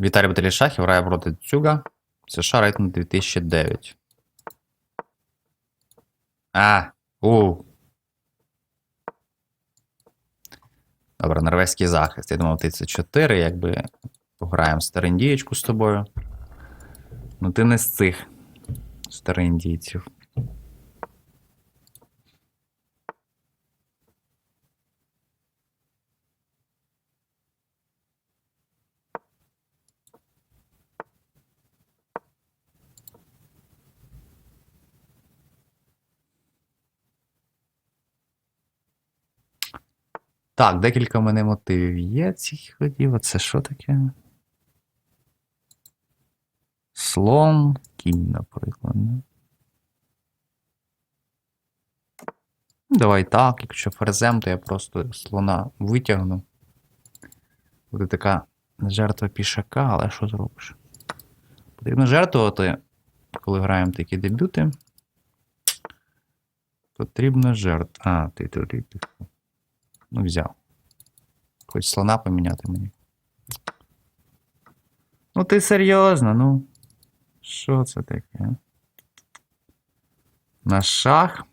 Віталій Баталішахів грає проти Цюга. США рейтинг 2009. А, у. Добре, норвезький захист. Я думав, ти це 4, якби пограємо стариндієчку з тобою. Ну ти не з цих стариндійців. Так, декілька мене мотивів є цих ходів. А це що таке? Слон, кінь, наприклад. ну. Давай так, якщо ферзем, то я просто слона витягну. Буде така жертва пішака, але що зробиш? Потрібно жертвувати, коли граємо такі дебюти. Потрібно жертв. А, ти, ти, ти, ти. Ну, взяв. Хоч слона поміняти мені. Ну, ти серйозно, ну. Що це таке? На шах.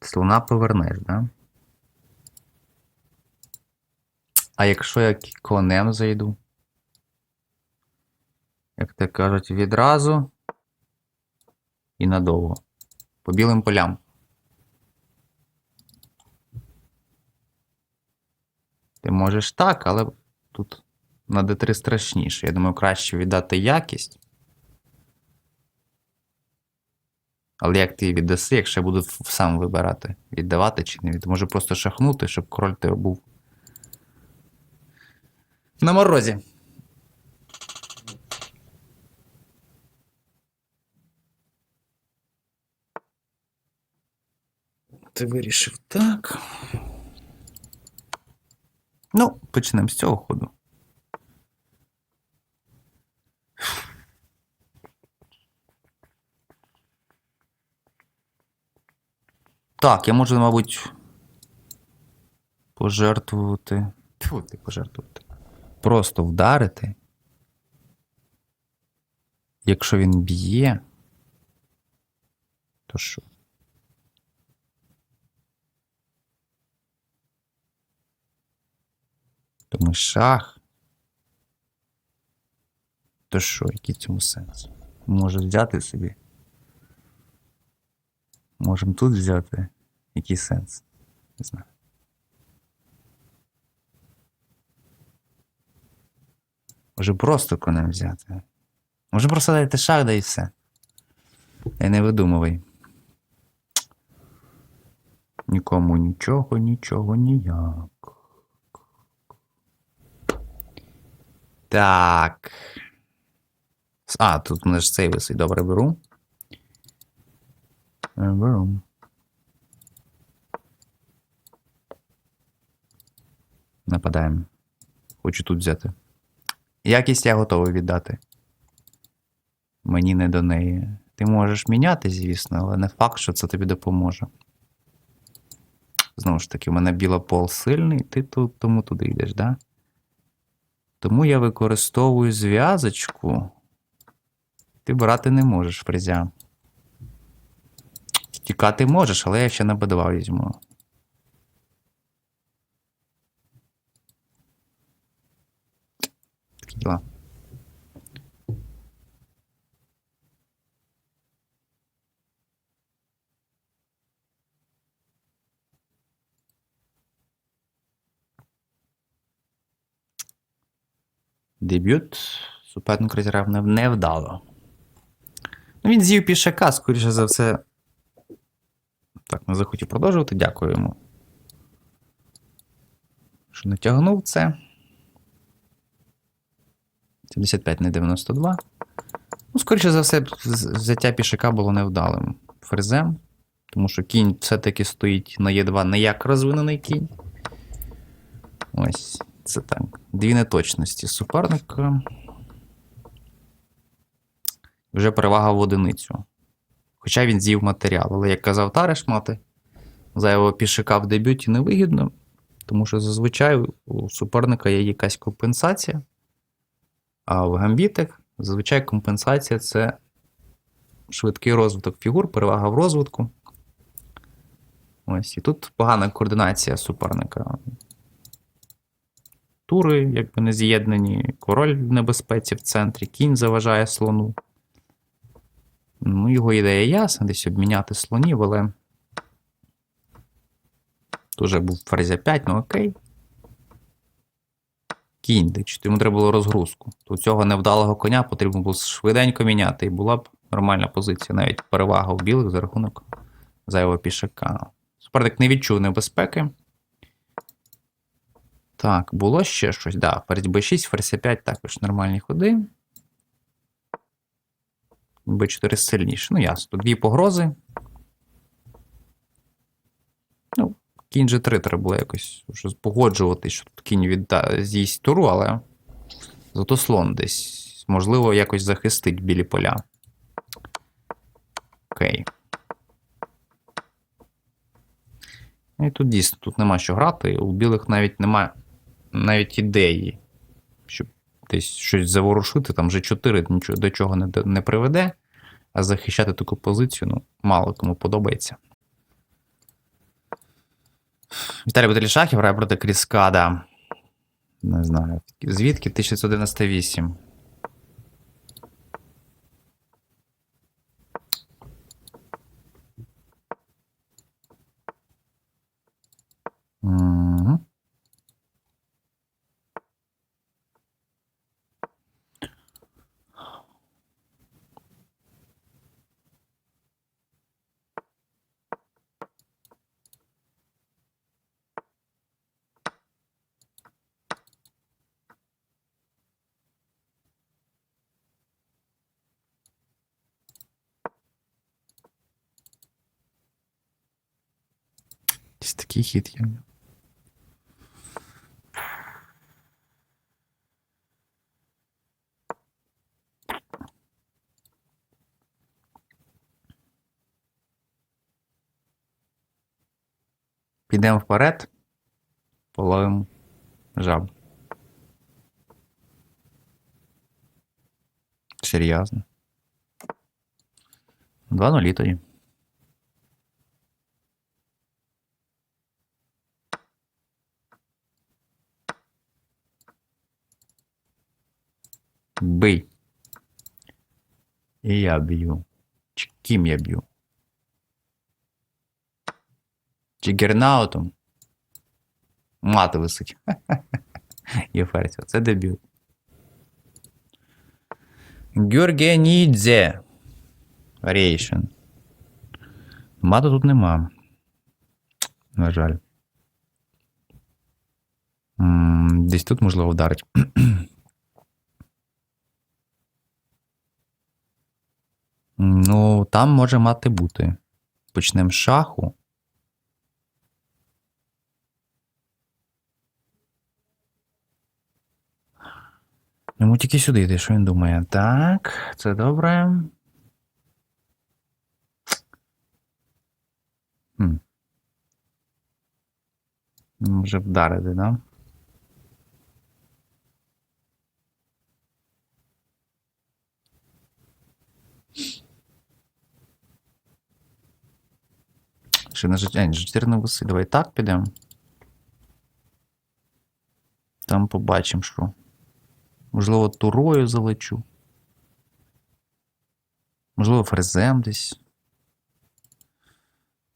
Слона повернеш, да? А якщо я конем зайду? Як то кажуть, відразу і надовго. По білим полям. Ти можеш так, але тут на D3 страшніше. Я думаю, краще віддати якість. Але як ти її віддаси, якщо я буду сам вибирати, віддавати чи не віддавати? Може просто шахнути, щоб король тебе був. На морозі. Ти вирішив так. Почнемо з цього ходу. Так, я можу, мабуть, пожертвувати. Тьфу, ти пожертвувати. Просто вдарити. Якщо він б'є, то що? Тому шах. То що, який цьому сенс? Може взяти собі? Можемо тут взяти. Який сенс? Не знаю. Може просто конем взяти. Може просто дайте шах, да і все. Я не видумувай. Нікому нічого, нічого, ніяк. Так. А, тут у мене ж цей висить. Добре, беру. Е, Беру. Нападаємо. Хочу тут взяти. Якість я готовий віддати. Мені не до неї. Ти можеш міняти, звісно, але не факт, що це тобі допоможе. Знову ж таки, у мене білопол сильний, ти тут, тому туди йдеш, да? Тому я використовую зв'язочку. Ти брати не можеш фрезя. Тікати можеш, але я ще на Б2 візьму. Такі діла. Дебют. Суперник розіграв невдало. Ну, він з'їв пішака, скоріше за все. Так, не захотів продовжувати. Дякую йому. Що натягнув це. 75 не 92. Ну, скоріше за все, взяття пішака було невдалим фрезем. Тому що кінь все-таки стоїть на Е2 не як розвинений кінь. Ось, це так. Дві неточності суперника. Вже перевага в одиницю. Хоча він з'їв матеріал, але як казав Тареш мати, зайвого пішака в дебюті невигідно. Тому що зазвичай у суперника є якась компенсація. А в гамбітах зазвичай компенсація це швидкий розвиток фігур, перевага в розвитку. Ось, і тут погана координація суперника. Тури, якби не з'єднані, король в небезпеці в центрі, кінь заважає слону. Ну, його ідея ясна, десь обміняти слонів, але. Тут вже був ферзя 5, ну окей. Кінь, чи йому треба було розгрузку. То цього невдалого коня потрібно було швиденько міняти, і була б нормальна позиція, навіть перевага у білих за рахунок зайвого пішака. Суперник не відчув небезпеки. Так, було ще щось. Да, ферзь b6, ферзь 5 також нормальні ходи. b4 сильніше. Ну, ясно. Дві погрози. Ну, кінь G3 треба було якось вже погоджувати, що тут кінь відда... з'їсть туру, але зато слон десь, можливо, якось захистить білі поля. Окей. Ну, І тут дійсно тут нема що грати. У білих навіть немає навіть ідеї, щоб десь щось заворушити, там вже 4 нічого до чого не, не приведе, а захищати таку позицію ну, мало кому подобається. Віталій Баталішахів грає проти Кріскада. Не знаю. Звідки 1998? Якийсь такий хід є. Підемо вперед, половимо жаб. Серйозно. Два нулі тоді. Бий. І я б'ю. Чи ким я б'ю? Чи гернаутом? Мати висить. Є ферзь. Це дебют. Гюргенідзе. Variation. Мата тут нема. На жаль. М, Десь тут можливо вдарить. Ну, там може мати бути. Почнемо з шаху. Йому тільки сюди йде, що він думає. Так, це добре. Хм. Може вдарити, да? Ще на життя. Ні, G4 не висить. Давай так підемо. Там побачимо, що. Можливо, турою залечу. Можливо, фрезем десь.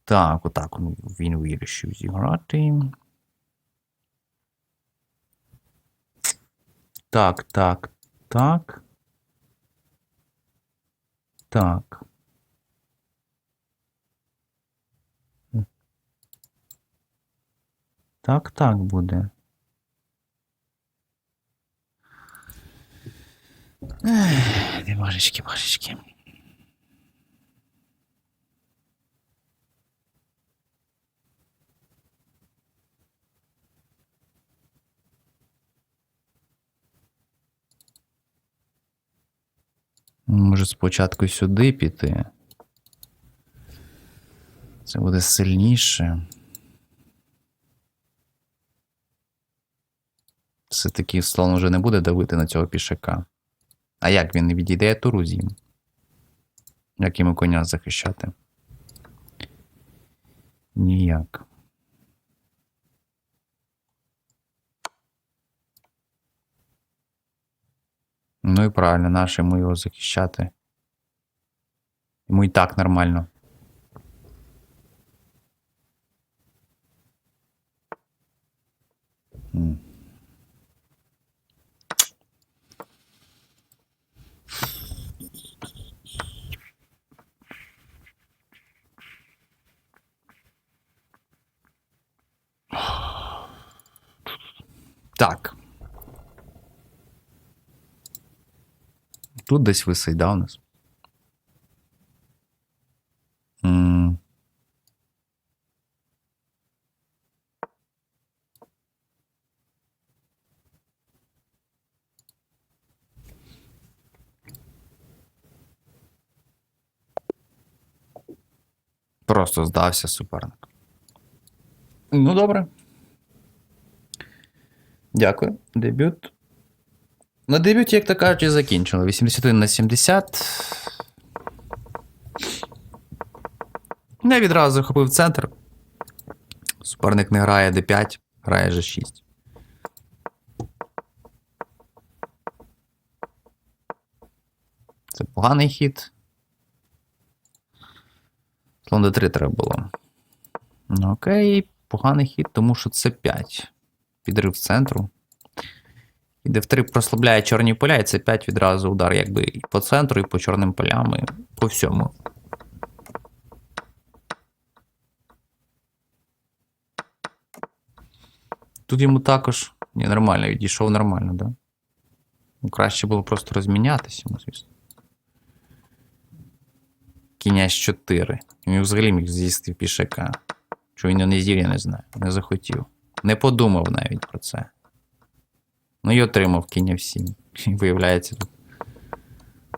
Так, отак він вирішив зіграти. Так, так, так. Так. Так, так буде. Ти божечки, божечки. Може спочатку сюди піти. Це буде сильніше. Все-таки слон вже не буде давити на цього пішака. А як він не відійде, туру з'їм? Як йому коня захищати? Ніяк. Ну і правильно, наше йому його захищати. Йому і так нормально. М. Так. Тут десь висить, да, у нас? М. Просто здався суперник. Ну, добре. Дякую. Дебют. На дебюті, як то кажуть, і закінчили. 81 на 70. Не відразу захопив центр. Суперник не грає d5, грає g6. Це поганий хід. Слон d3 треба було. Ну, окей, поганий хід, тому що це 5. Підрив центру. І d3 прослабляє чорні поля, і це 5 відразу удар, якби і по центру, і по чорним полям, і по всьому. Тут йому також. Ні, нормально, відійшов нормально, да? Ну, краще було просто розмінятися йому, звісно. Кінязь 4. Він взагалі міг з'їсти пішака. Що він не з'їв, я не знаю. Не захотів. Не подумав навіть про це. Ну і отримав кінь 7. І виявляється, тут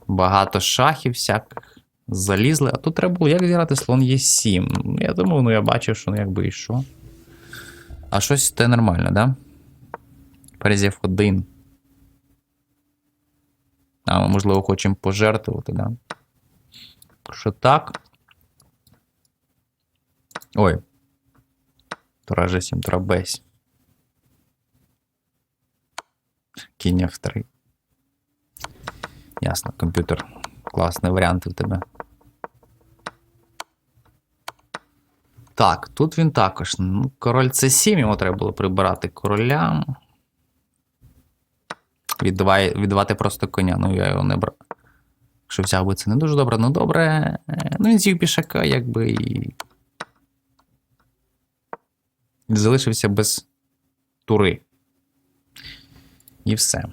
багато шахів всяких залізли. А тут треба було як зіграти слон Е7. Ну, Я думав, ну я бачив, що ну якби і що. А щось те нормально, да? Ферзь 1. А ми, можливо, хочемо пожертвувати, да? Що так? Ой. Тура G7, тура Б7. Кінь F3. Ясно, комп'ютер. Класний варіант у тебе. Так, тут він також. Ну, король С7, йому треба було прибирати короля. Віддавай, віддавати просто коня. Ну, я його не брав. Якщо взяв би це не дуже добре, ну добре. Ну, він з'їв пішака, якби і. Залишився без тури. І все.